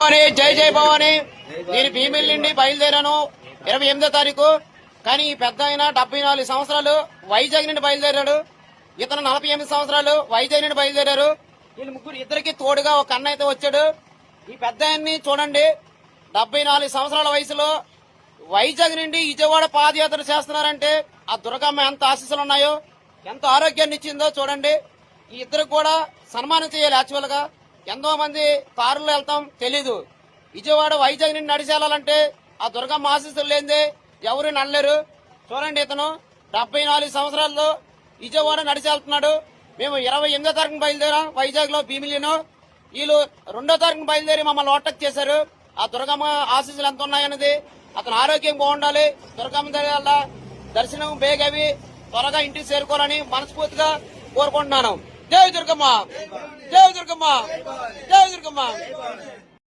జై జై భవాని. నేను భీమిల్ నుండి బయలుదేరాను ఇరవై ఎనిమిదో తారీఖు. కానీ ఈ పెద్ద ఆయన డెబ్బై నాలుగు సంవత్సరాలు వైజాగ్ నుండి బయలుదేరాడు. ఇతను నలభై ఎనిమిది సంవత్సరాలు వైజాగ్ నుండి బయలుదేరారు. వీళ్ళు ముగ్గురు ఇద్దరికి తోడుగా ఒక అన్న అయితే వచ్చాడు. ఈ పెద్ద ఆయన్ని చూడండి. డెబ్బై నాలుగు సంవత్సరాల వయసులో వైజాగ్ నుండి విజయవాడ పాదయాత్ర చేస్తున్నారంటే ఆ దుర్గమ్మ ఎంత ఆశీస్సులు ఉన్నాయో ఎంత ఆరోగ్యాన్ని ఇచ్చిందో చూడండి. ఈ ఇద్దరు కూడా సన్మానం చేయాలి యాక్చువల్గా. ఎంతో మంది కారులో వెళ్తాం తెలీదు. విజయవాడ వైజాగ్ నుండి నడిచేయాలంటే ఆ దుర్గమ్మ ఆశీస్సులు లేనిదే ఎవరు నడలేరు. చూడండి ఇతను డెబ్బై నాలుగు సంవత్సరాల్లో విజయవాడ నడిచేళ్తున్నాడు మేము ఇరవై ఎనిమిదో తారీఖున బయలుదేరాం వైజాగ్లో భీమిలీను వీళ్ళు రెండో తారీఖున బయలుదేరి మమ్మల్ని ఓటక్ చేశారు. ఆ దుర్గమ్మ ఆశీస్సులు ఎంత ఉన్నాయన్నది అతని ఆరోగ్యం బాగుండాలి. దుర్గమ్మ వల్ల దర్శనం బేగవి త్వరగా ఇంటికి చేరుకోవాలని మనస్ఫూర్తిగా కోరుకుంటున్నాను. జై దుర్గమ్మ! జై దుర్గమ్మ! జై దుర్గమ్మ!